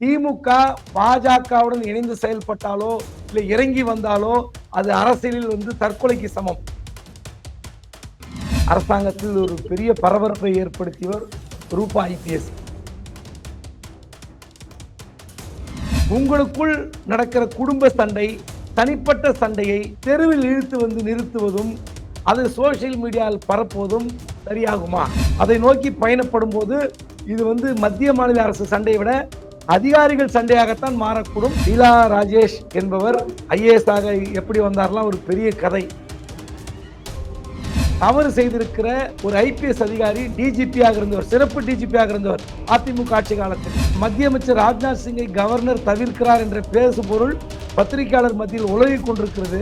திமுக பாஜகவுடன் இணைந்து செயல்பட்டாலோ இல்லை இறங்கி வந்தாலோ அது அரசியலில் வந்து தற்கொலைக்கு சமம். அரசாங்கத்தில் ஒரு பெரிய பரபரப்பை ஏற்படுத்தியவர் ரூபா ஐபிஎஸ். உங்களுக்குள் நடக்கிற குடும்ப சண்டை தனிப்பட்ட சண்டையை தெருவில் இழுத்து வந்து நிறுத்துவதும் அது சோசியல் மீடியாவில் பரப்புவதும் சரியாகுமா? அதை நோக்கி பயணப்படும் போது இது வந்து மத்திய மாநில அரசு சண்டையை விட அதிகாரிகள் சண்டையாகத்தான் மாறக்கூடும். லீலா ராஜேஷ் என்பவர் ஐஏஎஸ் ஆக எப்படி வந்தார்லாம் ஒரு பெரிய கதை. தவறு செய்திருக்கிற ஒரு ஐபிஎஸ் அதிகாரி டிஜிபியாக இருந்தவர் சிறப்பு டிஜிபியாக இருந்தவர் அதிமுக ஆட்சி காலத்தில். மத்திய அமைச்சர் ராஜ்நாத் சிங்கை கவர்னர் தவிர்க்கிறார் என்ற பேசு பொருள் பத்திரிகையாளர் மத்தியில் உலகிக் கொண்டிருக்கிறது.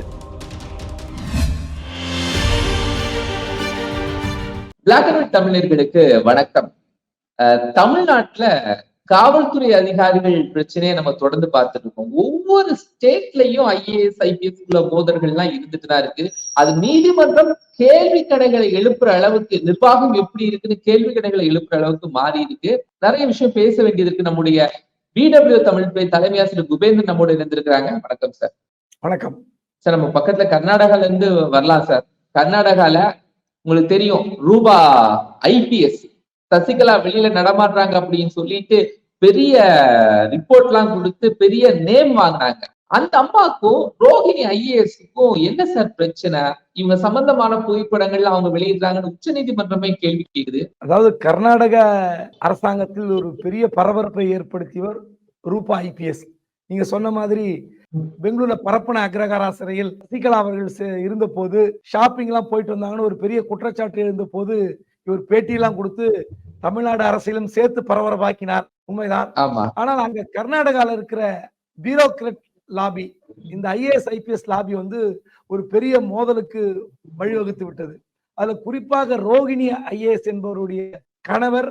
பிளாக் தமிழர்களுக்கு வணக்கம். தமிழ்நாட்டில் காவல்துறை அதிகாரிகள் பிரச்சனையை நம்ம தொடர்ந்து பார்த்துட்டு இருக்கோம். ஒவ்வொரு ஸ்டேட்லயும் ஐஏஎஸ் ஐபிஎஸ் உள்ள மோதல்கள்லாம் இருந்துட்டு தான் இருக்கு. அது நீதிமன்றம் கேள்வி கடைகளை எழுப்புற அளவுக்கு நிர்வாகம் எப்படி இருக்குன்னு கேள்வி கடைகளை எழுப்புற அளவுக்கு மாறி இருக்கு. நிறைய விஷயம் பேச வேண்டியது இருக்கு. நம்முடைய பிடபிள்யூ தமிழ் தலைமை ஆசிரியர் குபேந்தர் நம்மோட இருந்திருக்கிறாங்க வணக்கம் சார் வணக்கம். சார் நம்ம பக்கத்துல கர்நாடகால இருந்து வரலாம் சார் கர்நாடகால உங்களுக்கு தெரியும் ரூபா ஐபிஎஸ் சசிகலா வெளியில நடமாடுறாங்க அப்படின்னு சொல்லிட்டு பெரிய ரிப்போர்ட் எல்லாம் கொடுத்து பெரிய நேம் வாங்கினாங்க அந்த அம்மாக்கும் ரோஹிணி ஐஏஎஸ்க்கும் என்ன சார் பிரச்சனை? இவங்க சம்பந்தமான புகைப்படங்கள்ல அவங்க வெளியிடுறாங்கன்னு உச்ச நீதிமன்றமே கேள்வி கேக்குது. அதாவது கர்நாடக அரசாங்கத்தில் ஒரு பெரிய பரபரப்பை ஏற்படுத்தியவர் ரூபா ஐபிஎஸ். நீங்க சொன்ன மாதிரி பெங்களூர்ல பரப்பன அக்ரகாரா சிறையில் சசிகலா அவர்கள் இருந்த போது ஷாப்பிங் எல்லாம் போயிட்டு வந்தாங்கன்னு ஒரு பெரிய குற்றச்சாட்டு எழுந்த போது இவர் பேட்டியெல்லாம் கொடுத்து தமிழ்நாடு அரசியலும் சேர்த்து பரபரப்பாக்கினார். உண்மைதான். ஆனால் அங்க கர்நாடகால இருக்கிற பியூரோக்ரட் லாபி இந்த ஐஏஎஸ் ஐபிஎஸ் லாபி வந்து ஒரு பெரிய மோதலுக்கு வழிவகுத்து விட்டது. அதுல குறிப்பாக ரோகிணி ஐஏஎஸ் என்பவருடைய கணவர்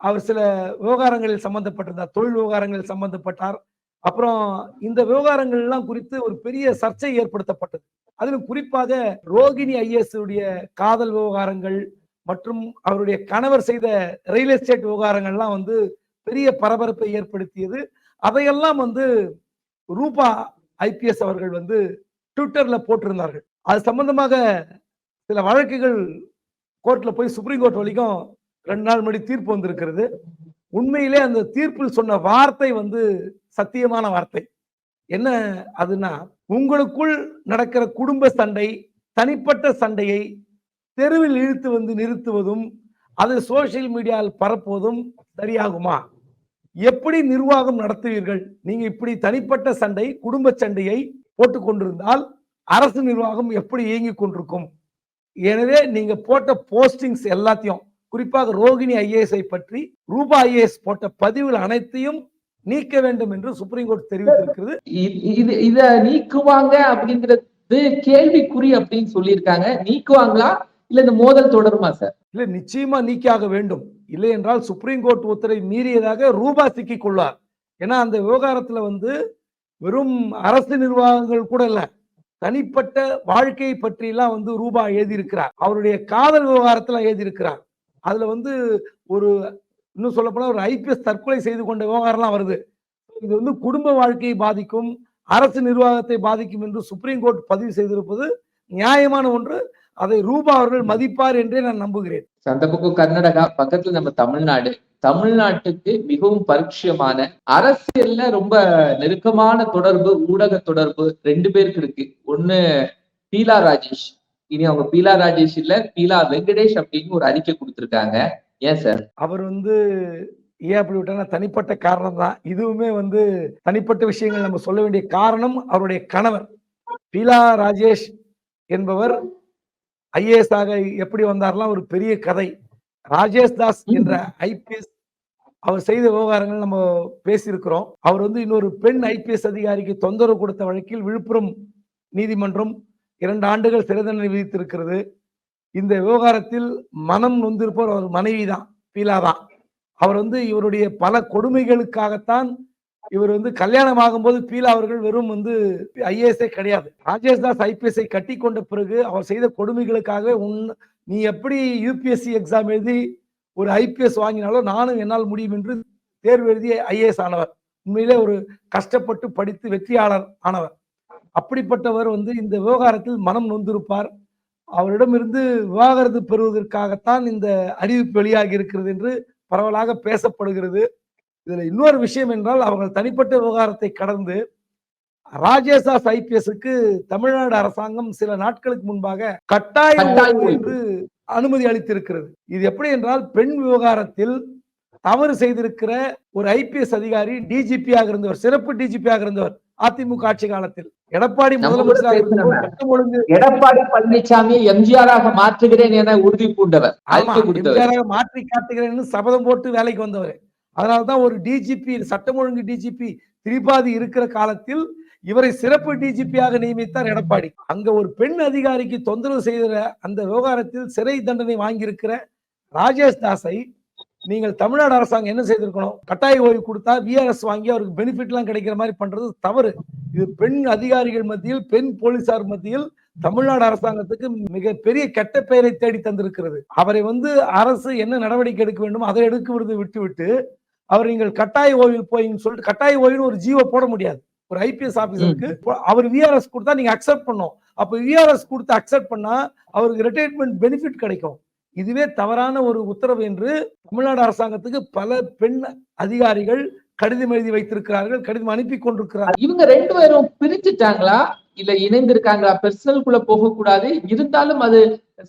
அவர் சில விவகாரங்களில் சம்பந்தப்பட்டிருந்தார். தொழில் விவகாரங்களில் சம்பந்தப்பட்டார். அப்புறம் இந்த விவகாரங்கள் எல்லாம் குறித்து ஒரு பெரிய சர்ச்சை ஏற்படுத்தப்பட்டது. அதிலும் குறிப்பாக ரோகிணி ஐஏஎஸ் உடைய காதல் விவகாரங்கள் மற்றும் அவருடைய கணவர் செய்த ரியல் எஸ்டேட் விவகாரங்கள்லாம் வந்து பெரிய பரபரப்பை ஏற்படுத்தியது. அதையெல்லாம் வந்து ரூபா ஐபிஎஸ் அவர்கள் வந்து ட்விட்டர்ல போட்டிருந்தார்கள். அது சம்பந்தமாக சில வழக்குகள் கோர்ட்ல போய் சுப்ரீம் கோர்ட் வரைக்கும் ரெண்டு நாள் முன்னாடி தீர்ப்பு வந்திருக்கிறது. உண்மையிலே அந்த தீர்ப்பில் சொன்ன வார்த்தை வந்து சத்தியமான வார்த்தை. என்ன அதுனா உங்களுக்குள் நடக்கிற குடும்ப சண்டை தனிப்பட்ட சண்டையை தெருவில் இழுத்து வந்து நிறுத்துவதும் அது சோசியல் மீடியாவில் பரப்புவதும் சரியாகுமா? எப்படி நிர்வாகம் நடத்துவீர்கள்? நீங்க இப்படி தனிப்பட்ட சண்டை குடும்ப சண்டையை போட்டுக் கொண்டிருந்தால் அரசு நிர்வாகம் எப்படி இயங்கிக் கொண்டிருக்கும்? எனவே நீங்க போட்ட போஸ்டிங்ஸ் எல்லாத்தையும் குறிப்பாக ரோகிணி ஐஏஎஸ் பற்றி ரூபா ஐஏஎஸ் போட்ட பதிவுகள் அனைத்தையும் நீக்க வேண்டும் என்று சுப்ரீம் கோர்ட் தெரிவித்திருக்கிறது. இது இத நீக்குவாங்க அப்படிங்கிறது கேள்விக்குறி அப்படின்னு சொல்லியிருக்காங்க. நீக்குவாங்களா? இல்ல இந்த மோதல் தொடருமா சார்? இல்ல நிச்சயமா நீக்கியாக வேண்டும். இல்லை என்றால் சுப்ரீம் கோர்ட் உத்தரவை மீறியதாக ரூபா சிக்கிக் கொள்வார் ஏன்னா அந்த விவகாரத்துல வந்து வெறும் அரசு நிர்வாகங்கள் கூட இல்ல தனிப்பட்ட வாழ்க்கையை பற்றி எல்லாம் வந்து ரூபா எழுதியிருக்கிறார். அவருடைய காதல் விவகாரத்துல எழுதியிருக்கிறார். அதுல வந்து ஒரு இன்னும் சொல்ல போனா ஒரு ஐபிஎஸ் தற்கொலை செய்து கொண்ட விவகாரம்லாம் வருது. இது வந்து குடும்ப வாழ்க்கையை பாதிக்கும் அரசு நிர்வாகத்தை பாதிக்கும் என்று சுப்ரீம் கோர்ட் பதிவு செய்திருப்பது நியாயமான ஒன்று. அதை ரூபா அவர்கள் மதிப்பார் என்றே நான் நம்புகிறேன். அந்த பக்கம் கர்நாடகா பக்கத்துல நம்ம தமிழ்நாடு. தமிழ்நாட்டுக்கு மிகவும் பரிட்சயமான அரசியல்ல ரொம்ப நெருக்கமான தொடர்பு ஊடக தொடர்பு ரெண்டு பேருக்கு இருக்கு. ஒண்ணு பீலா ராஜேஷ். இனி அவங்க பீலா ராஜேஷ் இல்ல பீலா வெங்கடேஷ் அப்படின்னு ஒரு அறிக்கை கொடுத்திருக்காங்க. ஏன் சார்? அவர் வந்து ஏன் அப்படி விட்டாங்கன்னா தனிப்பட்ட காரணம் தான். இதுவுமே வந்து தனிப்பட்ட விஷயங்கள் நம்ம சொல்ல வேண்டிய காரணம் அவருடைய கணவர். பீலா ராஜேஷ் என்பவர் ஐஏஎஸ் ஆக எப்படி வந்தார்லாம் ஒரு பெரிய கதை. ராஜேஷ் தாஸ் என்ற ஐபிஎஸ் அவர் செய்த விவகாரங்கள் நம்ம பேசியிருக்கிறோம். அவர் வந்து இன்னொரு பெண் ஐபிஎஸ் அதிகாரிக்கு தொந்தரவு கொடுத்த வழக்கில் விழுப்புரம் நீதிமன்றம் இரண்டு ஆண்டுகள் சிறை தண்டனை விதித்திருக்கிறது. இந்த விவகாரத்தில் மனம் நொந்திருப்பவர் அவர் மனைவி தான் பீலா தான் அவர் வந்து இவருடைய பல கொடுமைகளுக்காகத்தான் இவர் வந்து கல்யாணம் ஆகும்போது பீலா அவர்கள் வெறும் வந்து ஐஏஎஸ்ஏ கிடையாது. ராஜேஷ் தாஸ் ஐபிஎஸ்ஐ கட்டி கொண்ட பிறகு அவர் செய்த கொடுமைகளுக்காகவே உன் நீ எப்படி யூபிஎஸ்சி எக்ஸாம் எழுதி ஒரு ஐபிஎஸ் வாங்கினாலோ நானும் என்னால் முடியும் என்று தேர்வு எழுதி ஐஏஎஸ் ஆனவர். உண்மையிலே ஒரு கஷ்டப்பட்டு படித்து வெற்றியாளர் ஆனவர். அப்படிப்பட்டவர் வந்து இந்த விவகாரத்தில் மனம் நொந்திருப்பார். அவரிடமிருந்து விவாகரத்து பெறுவதற்காகத்தான் இந்த அறிவிப்பு வெளியாகி இருக்கிறது என்று பரவலாக பேசப்படுகிறது. இதுல இன்னொரு விஷயம் என்றால் அவர்கள் தனிப்பட்ட விவகாரத்தை கடந்து ராஜேஷாஸ் ஐபிஎஸ்க்கு தமிழ்நாடு அரசாங்கம் சில நாட்களுக்கு முன்பாக கட்டாய. என்று அனுமதி அளித்திருக்கிறது. இது எப்படி என்றால் பெண் விவகாரத்தில் தவறு செய்திருக்கிற ஒரு ஐபிஎஸ் அதிகாரி டிஜிபியாக இருந்தவர் சிறப்பு டிஜிபியாக இருந்தவர் அதிமுக ஆட்சி காலத்தில். எடப்பாடி முதலமைச்சராக எடப்பாடி பழனிசாமி எம்ஜிஆராக மாற்றுகிறேன் என உறுதி பூண்டவர் எம்ஜிஆராக மாற்றி காட்டுகிறேன்னு சபதம் போட்டு வேலைக்கு வந்தவர். அதனால்தான் ஒரு டிஜிபி சட்டம் ஒழுங்கு டிஜிபி திரிபாதி இருக்கிற காலத்தில் இவரை சிறப்பு டிஜிபியாக நியமித்தார் எடப்பாடி. அங்க ஒரு பெண் அதிகாரிக்கு தொந்தரவு செய்கிற அந்த விவகாரத்தில் சிறை தண்டனை வாங்கியிருக்கிற ராஜேஷ் தாஸை நீங்கள் தமிழ்நாடு அரசாங்கம் என்ன செய்திருக்கணும்? கட்டாய ஓய்வு கொடுத்தா விஆர்எஸ் வாங்கி அவருக்கு பெனிஃபிட்லாம் கிடைக்கிற மாதிரி பண்றது தவறு. இது பெண் அதிகாரிகள் மத்தியில் பெண் போலீசார் மத்தியில் தமிழ்நாடு அரசாங்கத்துக்கு மிக பெரிய கெட்ட பெயரை தேடி தந்திருக்கிறது. அவரை வந்து அரசு என்ன நடவடிக்கை எடுக்க வேண்டும் அதை எடுக்கிறது விட்டுவிட்டு அவர் நீங்கள் கட்டாய ஓய்வில் போயின்னு சொல்லிட்டு கட்டாய ஓய்வுன்னு ஒரு ஜீவோ போட முடியாது. ஒரு ஐபிஎஸ் ஆபீசருக்கு அவர் விஆர்எஸ் கொடுத்தா நீங்க அக்செப்ட் பண்ணும் அப்ப விஆர்எஸ் கொடுத்து அக்செப்ட் பண்ணா அவருக்கு ரிட்டையர்மெண்ட் பெனிஃபிட் கிடைக்கும். இதுவே தவறான ஒரு உத்தரவு என்று தமிழ்நாடு அரசாங்கத்துக்கு பல பெண் அதிகாரிகள் கடிதம் எழுதி வைத்திருக்கிறார்கள் கடிதம் அனுப்பி கொண்டிருக்கிறார்கள் இவங்க ரெண்டு பேரும் பிரிஞ்சுட்டாங்களா? இல்ல இணைந்திருக்காங்களா? பெர்சனல்குள்ள போக கூடாது இருந்தாலும் அது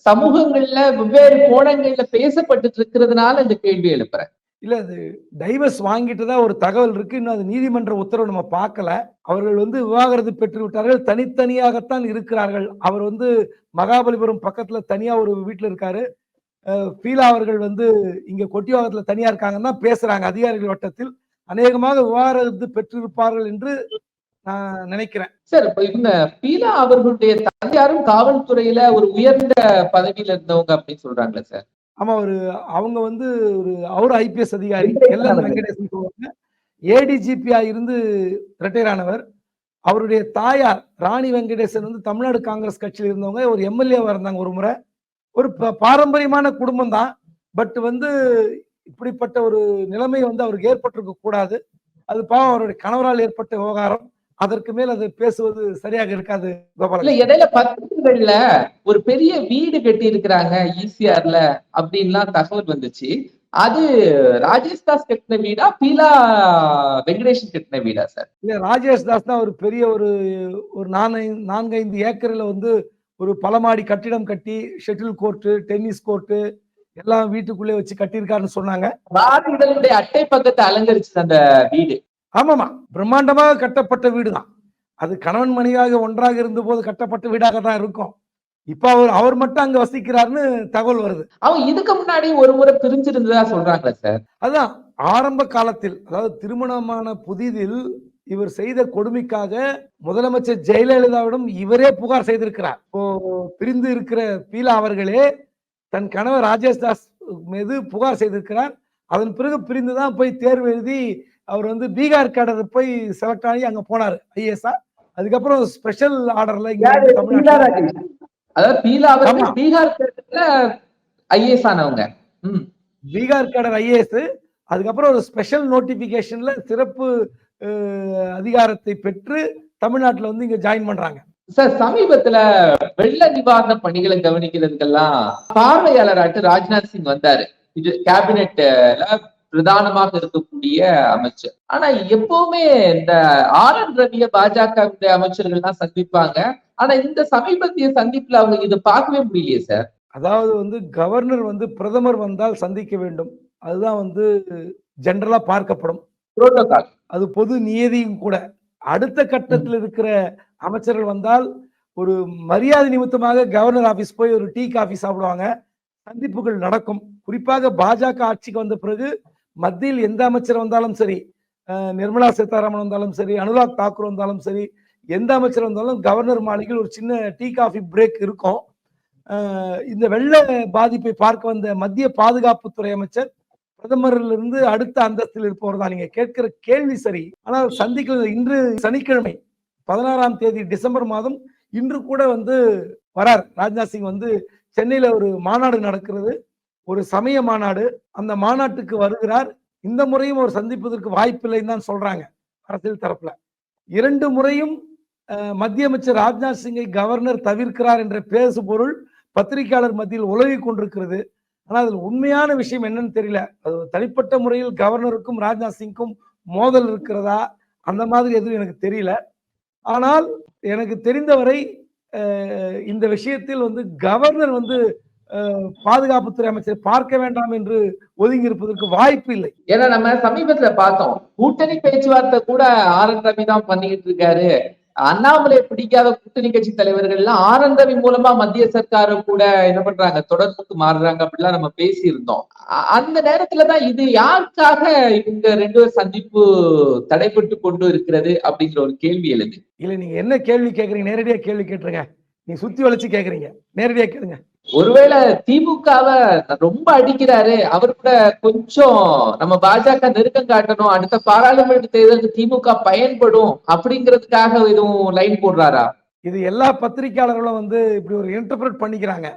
சமூகங்கள்ல வெவ்வேறு கோணங்கள்ல பேசப்பட்டு இருக்கிறதுனால இந்த கேள்வி எழுப்புறேன். இல்லை அது டைவர்ஸ் வாங்கிட்டு தான் ஒரு தகவல் இருக்கு. இன்னும் அது நீதிமன்ற உத்தரவு நம்ம பார்க்கல. அவர்கள் வந்து விவாகரத்து பெற்று விட்டார்கள். தனித்தனியாகத்தான் இருக்கிறார்கள். அவர் வந்து மகாபலிபுரம் பக்கத்துல தனியா ஒரு வீட்டுல இருக்காரு. ஃபீலா பீலா அவர்கள் வந்து இங்க கொட்டிவாகத்துல தனியா இருக்காங்கன்னு தான் பேசுறாங்க அதிகாரிகள் வட்டத்தில். அநேகமாக விவாகரத்து பெற்றிருப்பார்கள் என்று நான் நினைக்கிறேன். சார் இப்ப இவங்க பீலா அவர்களுடைய தந்தையாரும் காவல்துறையில ஒரு உயர்ந்த பதவியில இருந்தவங்க அப்படின்னு சொல்றாங்களே சார். ஆமா ஒரு அவங்க வந்து ஒரு அவர் ஐபிஎஸ் அதிகாரி. எல் அவர்கள். வெங்கடேசன் சொல்லுவாங்க. ஏடிஜிபியா இருந்து ரிட்டையர் ஆனவர். அவருடைய தாயார் ராணி வெங்கடேசன் வந்து தமிழ்நாடு காங்கிரஸ் கட்சியில் இருந்தவங்க. ஒரு எம்எல்ஏவா இருந்தாங்க ஒரு முறை. ஒரு ப- பாரம்பரியமான குடும்பம் தான். பட் வந்து இப்படிப்பட்ட ஒரு நிலைமை வந்து அவருக்கு ஏற்பட்டிருக்க கூடாது அது பாவம் அவருடைய கணவரால் ஏற்பட்ட விவகாரம். அதற்கு மேல் அது பேசுவது சரியாக இருக்காது இல்ல கோபாலன் இடையில பத்திரிகைகள்ல ஒரு பெரிய வீடு கட்டி இருக்கிறாங்க ஈசிஆர்ல அப்படின்லாம் தகவல் வந்துச்சு. அது ராஜேஷ் தாஸ் கட்டின வீடா பீலா வெங்கடேஷன் கட்டின வீடா சார்? இல்ல ராஜேஷ் தாஸ் தான் ஒரு பெரிய ஒரு ஒரு நான்கு நான்கைந்து ஏக்கர்ல வந்து ஒரு பலமாடி கட்டிடம் கட்டி ஷட்டில் கோர்ட்டு டென்னிஸ் கோர்ட்டு எல்லாம் வீட்டுக்குள்ளே வச்சு கட்டியிருக்காருன்னு சொன்னாங்க. அட்டை பக்கத்தை அலங்கரிச்சு அந்த வீடு. ஆமாமா. பிரம்மாண்டமாக கட்டப்பட்ட வீடு தான் அது கணவன் மனைவியாக ஒன்றாக இருந்தபோது கட்டப்பட்ட வீடாக தான் இருக்கும். இப்ப அவர் அவர் மட்டும் அங்க வசிக்கிறாருன்னு தகவல் வருது. அவங்க இதுக்கு முன்னாடி ஒரு முறை பிரிஞ்சிருந்ததா சொல்றாங்களே சார் அதான் ஆரம்ப காலத்தில் அதாவது திருமணமான புதிதில் இவர் செய்த கொடுமைக்காக முதலமைச்சர் ஜெயலலிதாவிடம் இவரே புகார் செய்திருக்கிறார். இப்போ பிரிந்து இருக்கிற பீலா அவர்களே தன் கணவர் ராஜேஷ் தாஸ் மீது புகார் செய்திருக்கிறார். அதன் பிறகு பிரிந்து தான் போய் தேர்வு எழுதி அவர் வந்து பீகார் கேடர் போய் செலக்ட் ஆகி அங்க போனார் ஐஏஎஸ்ஆ அதுக்கப்புறம் ஸ்பெஷல் ஆர்டர்ல அதாவது. பீகார் ஐஏஎஸ் ஆனவங்க. ம். பீகார் கேடர் ஐஏஎஸ் அதுக்கப்புறம் ஒரு ஸ்பெஷல் நோட்டிபிகேஷன்ல சிறப்பு அதிகாரத்தை பெற்று தமிழ்நாட்டுல வந்து இங்க ஜாயின் பண்றாங்க. சார் சமீபத்துல வெள்ள நிவாரண பணிகளை கவனிக்கிறதுக்கெல்லாம் பார்வையாளராட்டு ராஜ்நாத் சிங் வந்தாரு. இது கேபினெட்ல பிரதானமாக இருக்கக்கூடிய அமைச்சர். ஆனா எப்பவுமே இந்த ஆர் என் ரவிய பாஜக அமைச்சர்கள் தான் சந்திப்பாங்க. ஆனா இந்த சமீபத்திய சந்திப்புல அவங்க இதை பார்க்கவே முடியலையே சார். அதாவது வந்து கவர்னர் வந்து பிரதமர் வந்தால் சந்திக்க வேண்டும். அதுதான் வந்து ஜெனரலா பார்க்கப்படும். புரோட்டோகால். அது பொது நியதியும் கூட. அடுத்த கட்டத்தில் இருக்கிற அமைச்சர்கள் வந்தால் ஒரு மரியாதை நிமித்தமாக கவர்னர் ஆபீஸ் போய் ஒரு டீ காஃபி சாப்பிடுவாங்க. சந்திப்புகள் நடக்கும். குறிப்பாக பாஜக ஆட்சிக்கு வந்த பிறகு மத்தியில் எந்த அமைச்சர் வந்தாலும் சரி நிர்மலா சீதாராமன் வந்தாலும் சரி அனுராக் தாக்கூர் வந்தாலும் சரி எந்த அமைச்சர் வந்தாலும் கவர்னர் மாளிகையில் ஒரு சின்ன டீ காஃபி பிரேக் இருக்கும். இந்த வெள்ள பாதிப்பை பார்க்க வந்த மத்திய பாதுகாப்புத்துறை அமைச்சர் பிரதமரிலிருந்து அடுத்த அந்தஸ்தில் இருப்பவர் தான். நீங்க கேட்கிற கேள்வி சரி ஆனால் சந்திக்க இன்று சனிக்கிழமை பதினாறாம் தேதி டிசம்பர் மாதம் இன்று கூட வந்து வரார். ராஜ்நாத் சிங் வந்து சென்னையில ஒரு மாநாடு நடக்கிறது. ஒரு சமய மாநாடு அந்த மாநாட்டுக்கு வருகிறார். இந்த முறையும் அவர் சந்திப்பதற்கு வாய்ப்பில்லைன்னு தான் சொல்றாங்க அரசியல் தரப்புல. இரண்டு முறையும் மத்திய அமைச்சர் ராஜ்நாத் சிங்கை கவர்னர் தவிர்க்கிறார் என்ற பேசு பொருள் பத்திரிகையாளர் மத்தியில் உலகி கொண்டிருக்கிறது. ஆனால் அதில் உண்மையான விஷயம் என்னன்னு தெரியல. அது ஒரு தனிப்பட்ட முறையில் கவர்னருக்கும் ராஜ்நாத் சிங்க்கும் மோதல் இருக்கிறதா? அந்த மாதிரி எதுவும் எனக்கு தெரியல. ஆனால் எனக்கு தெரிந்தவரை இந்த விஷயத்தில் வந்து கவர்னர் வந்து பாதுகாப்புத்துறை அமைச்சர் பார்க்க வேண்டாம் என்று ஒதுங்கி இருப்பதற்கு வாய்ப்பு இல்லை. ஏன்னா நம்ம சமீபத்துல பார்த்தோம். கூட்டணி பேச்சுவார்த்தை கூட ஆர் என் ரவி தான் பண்ணிக்கிட்டு இருக்காரு. அண்ணாமலை பிடிக்காத கூட்டணி கட்சி தலைவர்கள் எல்லாம் ஆர் என் ரவி மூலமா மத்திய சர்க்காரு கூட என்ன பண்றாங்க? தொடர்புக்கு மாறுறாங்க அப்படிலாம் நம்ம பேசியிருந்தோம். அந்த நேரத்துலதான் இது யாருக்காக இவங்க ரெண்டு சந்திப்பு தடைப்பட்டு கொண்டு இருக்கிறது அப்படிங்கிற ஒரு கேள்வி எழுது இல்ல நீங்க என்ன கேள்வி கேக்குறீங்க? நேரடியா கேள்வி கேட்டுருங்க. நீங்க சுத்தி வளைச்சு கேக்குறீங்க. நேரடியா கேளுங்க. ஒருவேளை திமுகவை ரொம்ப அடிக்கிறாரு அவர் கூட கொஞ்சம் நம்ம பாஜக நெருக்கம் காட்டணும் அடுத்த பாராளுமன்ற தேர்தலுக்கு திமுக பயன்படும் அப்படிங்கிறதுக்காக எதுவும் லைன் போடுறாரா? இது எல்லா பத்திரிகையாளர்களும் வந்து இப்படி ஒரு இன்டர்பிரட் பண்ணிக்கிறாங்க.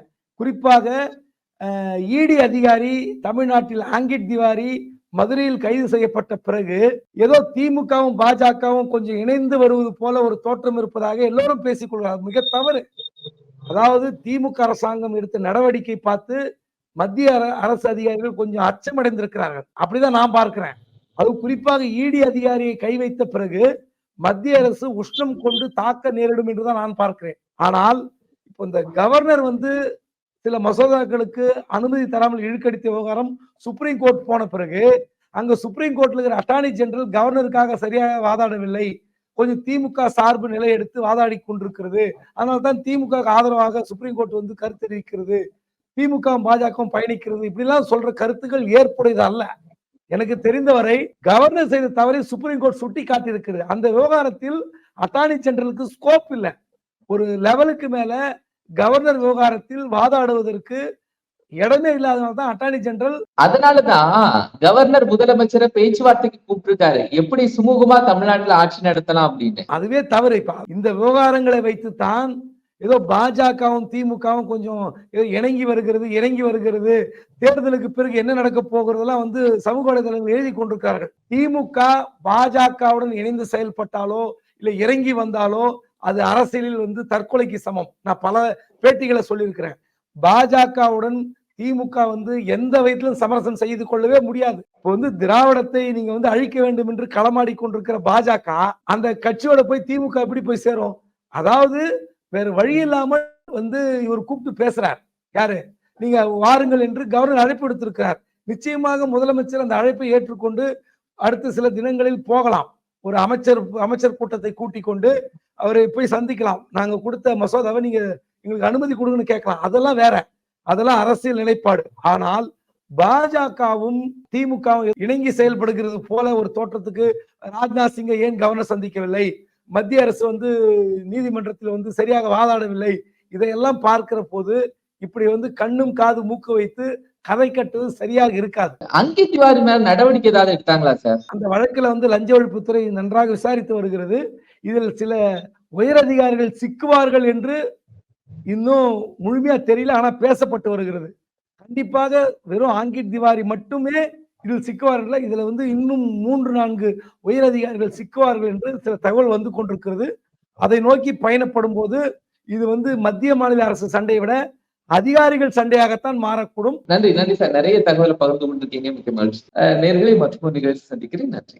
குறிப்பாக இடி அதிகாரி தமிழ்நாட்டில் ஆங்கிட் திவாரி மதுரையில் கைது செய்யப்பட்ட பிறகு ஏதோ திமுகவும் பாஜகவும் கொஞ்சம் இணைந்து வருவது போல ஒரு தோற்றம் இருப்பதாக எல்லோரும் பேசிக் கொள்கிறார் மிக தவறு. அதாவது திமுக அரசாங்கம் எடுத்த நடவடிக்கை பார்த்து மத்திய அர- அரசு அதிகாரிகள் கொஞ்சம் அச்சமடைந்திருக்கிறார்கள். அப்படிதான் நான் பார்க்கிறேன். அது குறிப்பாக இடி அதிகாரியை கை வைத்த பிறகு மத்திய அரசு உஷ்ணம் கொண்டு தாக்க நேரிடும் என்றுதான் நான் பார்க்கிறேன். ஆனால் இப்போ இந்த கவர்னர் வந்து சில மசோதாக்களுக்கு அனுமதி தராமல் இழுக்கடித்த விவகாரம் சுப்ரீம் கோர்ட் போன பிறகு அங்க சுப்ரீம் கோர்ட்ல இருக்கிற அட்டார்னி ஜெனரல் கவர்னருக்காக சரியாக வாதாடவில்லை. கொஞ்சம் திமுக சார்பு நிலை எடுத்து வாதாடி கொண்டிருக்கிறது. அதனால தான் திமுக ஆதரவாக சுப்ரீம் கோர்ட் வந்து கருத்து தெரிவிக்கிறது. திமுக பாஜகவும் பயணிக்கிறது. இப்படிலாம் சொல்ற கருத்துக்கள் ஏற்புடையது அல்ல. எனக்கு தெரிந்தவரை கவர்னர் செய்த தவறை சுப்ரீம் கோர்ட் சுட்டி காட்டியிருக்கிறது. அந்த விவகாரத்தில் அட்டார்னி ஜெனரலுக்கு ஸ்கோப் இல்லை. ஒரு லெவலுக்கு மேல கவர்னர் விவகாரத்தில் வாதாடுவதற்கு இடமே இல்லாதனால தான் அட்டார்னி ஜெனரல் அதனாலதான் கவர்னர் முதலமைச்சரை பேச்சுவார்த்தைக்கு கூப்பிட்டிருக்காரு. எப்படி சுமூகமா தமிழ்நாட்டுல ஆட்சி நடத்தலாம் அப்படின்னு. அதுவே தவறு இப்ப. இந்த விவகாரங்களை வைத்து தான் ஏதோ பாஜகவும் திமுகவும் கொஞ்சம் இணங்கி வருகிறது இறங்கி வருகிறது. தேர்தலுக்கு பிறகு என்ன நடக்க போகிறதெல்லாம் வந்து சமூக வலைதளங்கள் எழுதி கொண்டிருக்கிறார்கள். திமுக பாஜகவுடன் இணைந்து செயல்பட்டாலோ இல்ல இறங்கி வந்தாலோ அது அரசியலில் வந்து தற்கொலைக்கு சமம். நான் பல பேட்டிகளை சொல்லியிருக்கிறேன். பாஜகவுடன் திமுக வந்து எந்த வயதிலும் சமரசம் செய்து கொள்ளவே முடியாது. இப்போ வந்து திராவிடத்தை நீங்க வந்து அழிக்க வேண்டும் என்று களமாடி கொண்டிருக்கிற பாஜக அந்த கட்சியோட போய் திமுக எப்படி போய் சேரும்? அதாவது வேற வழி இல்லாமல் வந்து இவர் கூப்பிட்டு பேசுறார். யாரு? நீங்க வாருங்கள் என்று கவர்னர் அழைப்பு எடுத்திருக்கிறார் நிச்சயமாக முதலமைச்சர் அந்த அழைப்பை ஏற்றுக்கொண்டு அடுத்த சில தினங்களில் போகலாம். ஒரு அமைச்சர் அமைச்சர் கூட்டத்தை கூட்டிக் கொண்டு அவரை போய் சந்திக்கலாம். நாங்க கொடுத்த மசோதாவை நீங்க எங்களுக்கு அனுமதி கொடுங்கன்னு கேட்கலாம். அதெல்லாம் வேற. அதெல்லாம் அரசியல் நிலைப்பாடு. ஆனால் பாஜகவும் திமுகவும் இணங்கி செயல்படுகிறது போல ஒரு தோற்றத்துக்கு ராஜ்நாத் சிங்கை ஏன் கவர்னர் சந்திக்கவில்லை? மத்திய அரசு வந்து நீதிமன்றத்தில் வந்து சரியாக வாதாடவில்லை. இதையெல்லாம் பார்க்கிற போது இப்படி வந்து கண்ணும் காது மூக்கு வைத்து கதை கட்டுவது சரியாக இருக்காது. அங்கி திவாரி மேல நடவடிக்கை ஏதாவது எடுத்தாங்களா சார்? அந்த வழக்குல வந்து லஞ்ச ஒழிப்புத்துறை நன்றாக விசாரித்து வருகிறது. இதில் சில உயரதிகாரிகள் சிக்குவார்கள் என்று இன்னும் முழுமையா தெரியல ஆனா பேசப்பட்டு வருகிறது. கண்டிப்பாக வெறும் ஆங்கிட் திவாரி மட்டுமே இதில் சிக்குவார்கள் இதுல வந்து இன்னும் மூன்று நான்கு உயரதிகாரிகள் சிக்குவார்கள் என்று சில தகவல் வந்து கொண்டிருக்கிறது. அதை நோக்கி பயணப்படும் போது இது வந்து மத்திய மாநில அரசு சண்டையை விட அதிகாரிகள் சண்டையாகத்தான் மாறக்கூடும். நன்றி நன்றி சார். நிறைய தகவலை பகிர்ந்து கொண்டிருக்கீங்க. மிக்க மகிழ்ச்சி. நேர்களை மற்றும் நிகழ்ச்சி சந்திக்கிறேன். நன்றி.